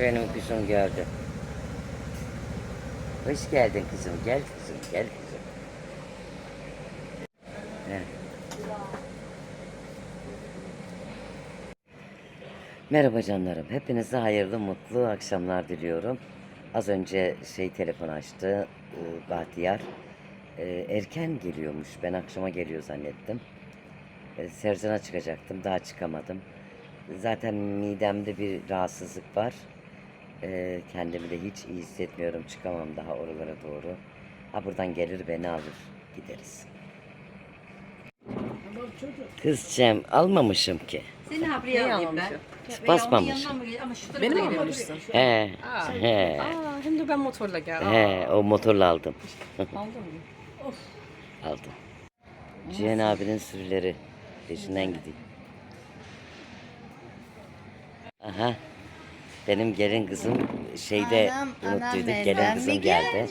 Benim kızım geldi. Hoş geldin kızım. Gel kızım. Gel kızım. Merhaba canlarım. Hepinize hayırlı, mutlu akşamlar diliyorum. Az önce şey telefon açtı. Bahtiyar. E, erken geliyormuş. Ben akşama geliyor zannettim. E, Sercan'a çıkacaktım. Daha çıkamadım. Zaten midemde bir rahatsızlık var. E, kendimi de hiç iyi hissetmiyorum. Çıkamam daha oralara doğru. Ha buradan gelir beni alır. Gideriz. Kızcağım almamışım ki. Seni habriye alayım ben. Basmamış. Beni mi almışsın? He. He. Aa, hem de ben motorla geldim. He. O motorla aldım. Aldın mı? Aldım. Cihan abinin sürüleri. Peşinden gideyim. Aha. Benim gelin kızım şeyde unuttuyduk. Gelin kızım geldi.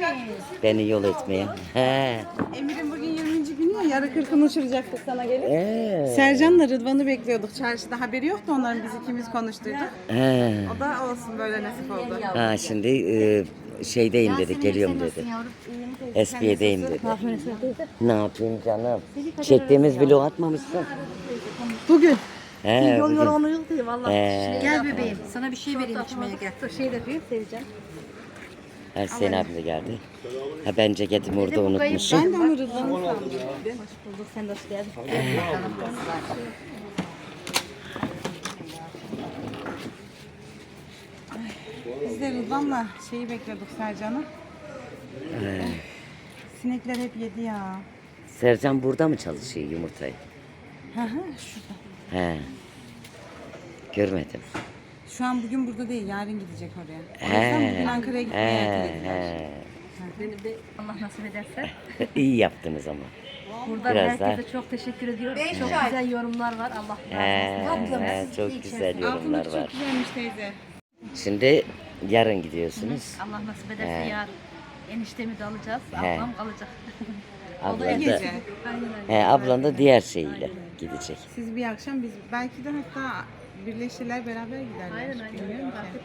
Beni yol etmeye. He. Emir'in bugün 20. günü ya yarı kırkını uçuracaktık sana gelip. Ee. Sercan'la Rıdvan'ı bekliyorduk çarşıda haberi yoktu onların biz ikimiz konuştuyduk. He. O da olsun böyle nasip oldu. Ha şimdi e, şeydeyim dedi, geliyorum dedi. SP'deyim dedi. Ne yapayım canım? Çektiğimiz vlog atmamışsın. Bugün. He, bugün. Diye valla. He. Gel bebeğim sana bir şey vereyim içmeye gel. Şey de büyük seveceğim. Ha, Hüseyin abi de geldi. Ha ben ceketimi orada unutmuşum. Ben de onu Rıdvan'ı sandım. Hoş bulduk. Sen de hoş geldin. Biz de Rıdvan'la şeyi bekliyorduk Sercan'ı. Sinekler hep yedi ya. Sercan burada mı çalışıyor yumurtayı? Hı hı şurada. He. Görmedim. Şu an bugün burada değil yarın gidecek oraya. O yüzden bugün Ankara'ya gitmeye He. ertelediler. he. Benim de Allah nasip ederse. İyi yaptınız ama. Buradan Biraz herkese daha. çok teşekkür ediyorum. çok güzel yorumlar var. Allah razı olsun. he, çok güzel yorumlar var. çok güzelmiş teyze. Şimdi yarın gidiyorsunuz. Allah nasip ederse He. yarın eniştemi de alacağız. He. Ablam kalacak. Ablan da, Gece. Aynen öyle. he, ablan da diğer şeyiyle gidecek. Siz bir akşam biz belki de hatta birleşirler beraber giderler. Aynen aynen. Bilmiyorum ki.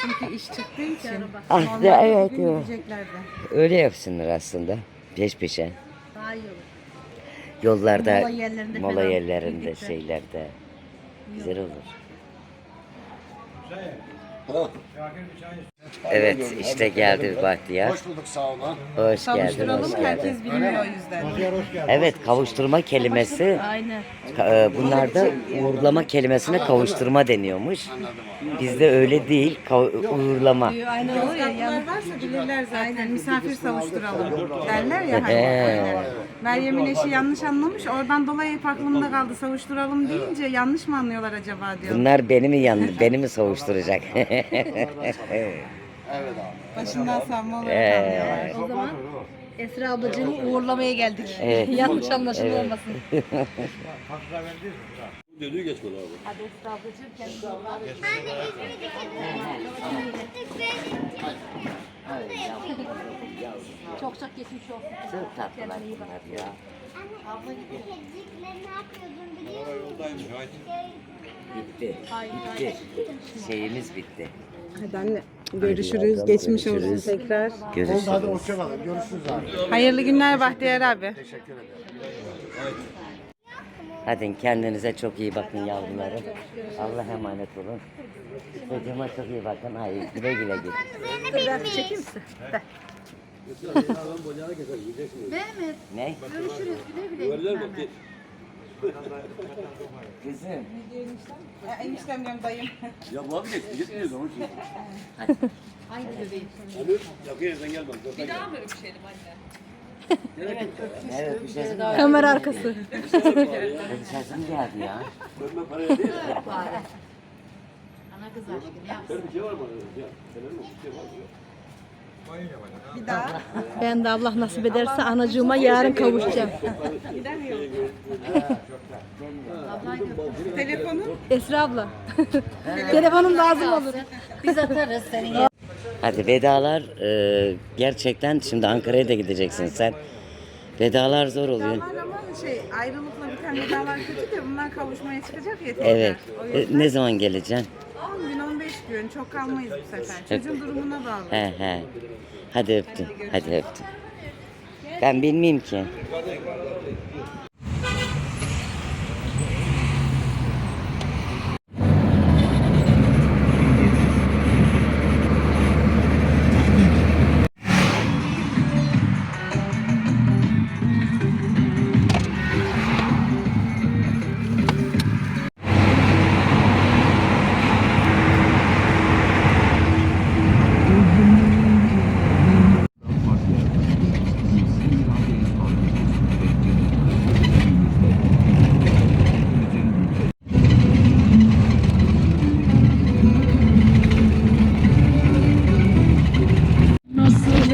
Çünkü iş çıktığı için. Ah de, Normalde evet. bugün evet. gideceklerdi. Öyle yapsınlar aslında. Peş peşe. Daha iyi olur. Yollarda, Mola yerlerinde mola falan yerlerinde, birlikte. şeylerde. Güzel olur. Evet, işte geldi Bahtiyar. Hoş bulduk sağ olun. Hoş geldin, Kavuşturalım hoş geldin. herkes bilmiyor o yüzden. Evet, kavuşturma kelimesi, Aynen. ka- e, bunlarda uğurlama kelimesine kavuşturma deniyormuş. Bizde öyle değil, uğurlama. Aynen olur ya. Yozgatlılar varsa bilirler zaten. Misafir savuşturalım derler ya hani. Meryem'in eşi yanlış anlamış. Oradan dolayı hep aklımda kaldı. Savuşturalım deyince yanlış mı anlıyorlar acaba diyor. Bunlar beni mi yan, beni mi savuşturacak? Evet abi. Başından savma olarak Ee, anlıyorlar. O zaman Esra ablacığımı uğurlamaya geldik. Evet. Yanlış anlaşılma olmasın. Dönüyor geçmedi abi. Hadi Esra ablacığım kendine Çok çok geçmiş olsun. Çok tatlılar bunlar ya. Ne yapıyordun biliyor musun? Bitti, bitti. Şeyimiz bitti. Hadi anne. Görüşürüz. Geçmiş olsun tekrar. Görüşürüz. Hadi hoşçakalın. Görüşürüz abi. Hayırlı günler Bahtiyar abi. Teşekkür ederim. Hadi kendinize çok iyi bakın yavrularım. Allah emanet olun. Çocuğuma çok iyi bakın. Hayır güle güle. Biraz çekeyim misin? Ne? görüşürüz güle güle. Git. Kızım. Eniştem diyorum dayım. Ya vazgeçti. Gitmiyor zaman şimdi. Haydi bebeğim. Hani yakıyor sen gel bak. Bir daha mı? Evet bir şey mi? Kamera arkası. Sesim geldi ya. Dönme paraya değil. Ana kız aşkı ne yapsın? Benim bir şey var mı? Ya, senin mi? Bir şey var mı? Bir daha. Ben de Allah nasip ederse anacığıma yarın kavuşacağım. Telefonu. Esra abla. Telefonum lazım olur. Biz atarız senin Hadi vedalar e, gerçekten şimdi Ankara'ya da gideceksin sen. Vedalar zor oluyor. Vedalar ama şey ayrılıkla biten vedalar kötü de bunlar kavuşmaya çıkacak ya tekrar. Evet. O E, ne zaman geleceksin? 10 gün 15 5 gün çok kalmayız bu sefer. Çocuğun durumuna bağlı. He he. Hadi öptüm. Hadi öptüm. Ben bilmeyeyim ki.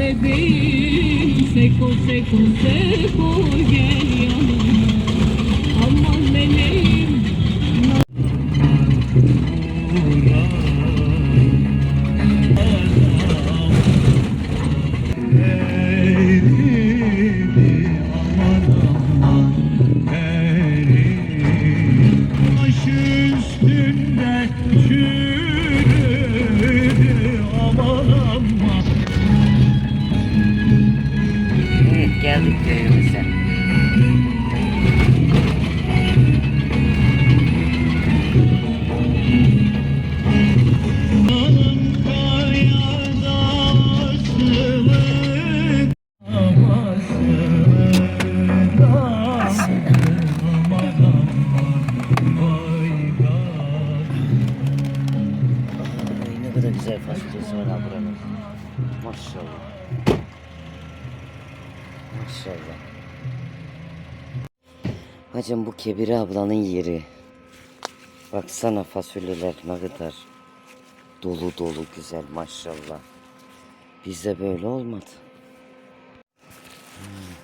Edeyim seko seko seko gel yanıma Kadar güzel fasulyesi var ha buranın. Maşallah. Maşallah. Hacım bu Kebire ablanın yeri. Baksana fasulyeler ne kadar dolu dolu güzel maşallah. Bizde böyle olmadı. Hmm.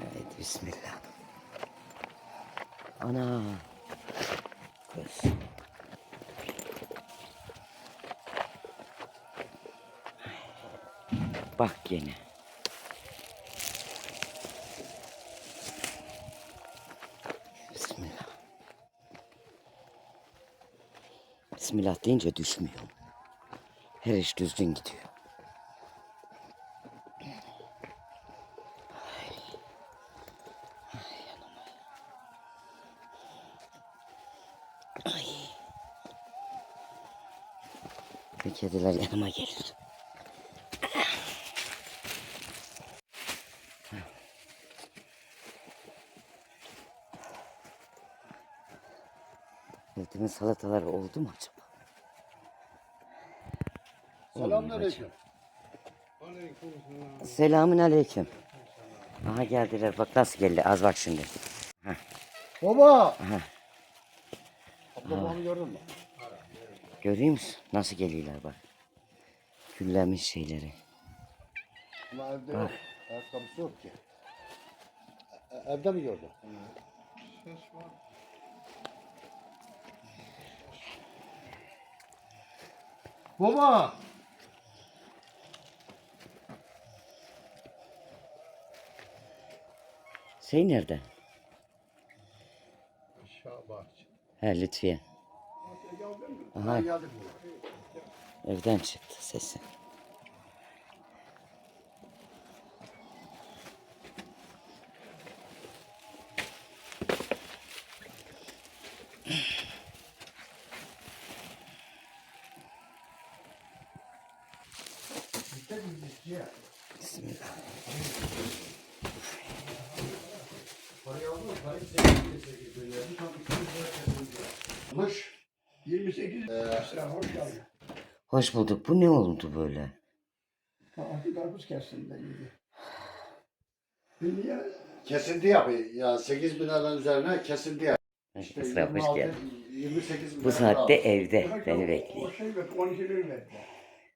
Evet bismillah. Ana. Kız. Bak yine. Bismillah. Bismillah deyince düşmüyor. Her iş düzgün gidiyor. Ay. Kediler yanıma gelir. Evdemin salatalar oldu mu acaba? Selamünaleyküm. Selamün aleyküm. Aha geldiler bak nasıl geldi az bak şimdi. Baba. Aha. Ablamı gördün mü? Görüyor musun? Nasıl geliyorlar bak. Küllenmiş şeyleri. Ama evde yok. Ayakkabısı yok ki. E- Evde mi gördün? Baba. Şey nerede? Aşağı bahçe. He Lütfiye. Aha evden çıktı sesi. Mış. 28 lira hoş geldin. Hoş bulduk. Bu ne oldu böyle? Altı karpuz iyiydi. Bir niye? Yapıyor. Ya 8 bin liradan üzerine kesinti yapıyor. İşte Esra hoş 26, geldin. 28 bin Bu lira saatte aldı. evde Bırak beni o- bekliyor. O şey ver, 12 lira verdi.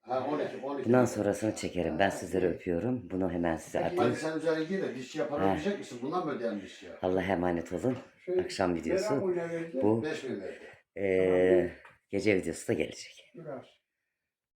Ha 12, 12. Bundan sonrasını çekerim. Ben sizleri öpüyorum. Bunu hemen size Hadi atayım. sen üzerine giy de dişçiye para He. verecek misin? Bundan mı ödeyen dişçiye? Allah'a emanet olun. Şey, Akşam videosu. Bu 5 bin verdi. eee, gece videosu da gelecek. Biraz.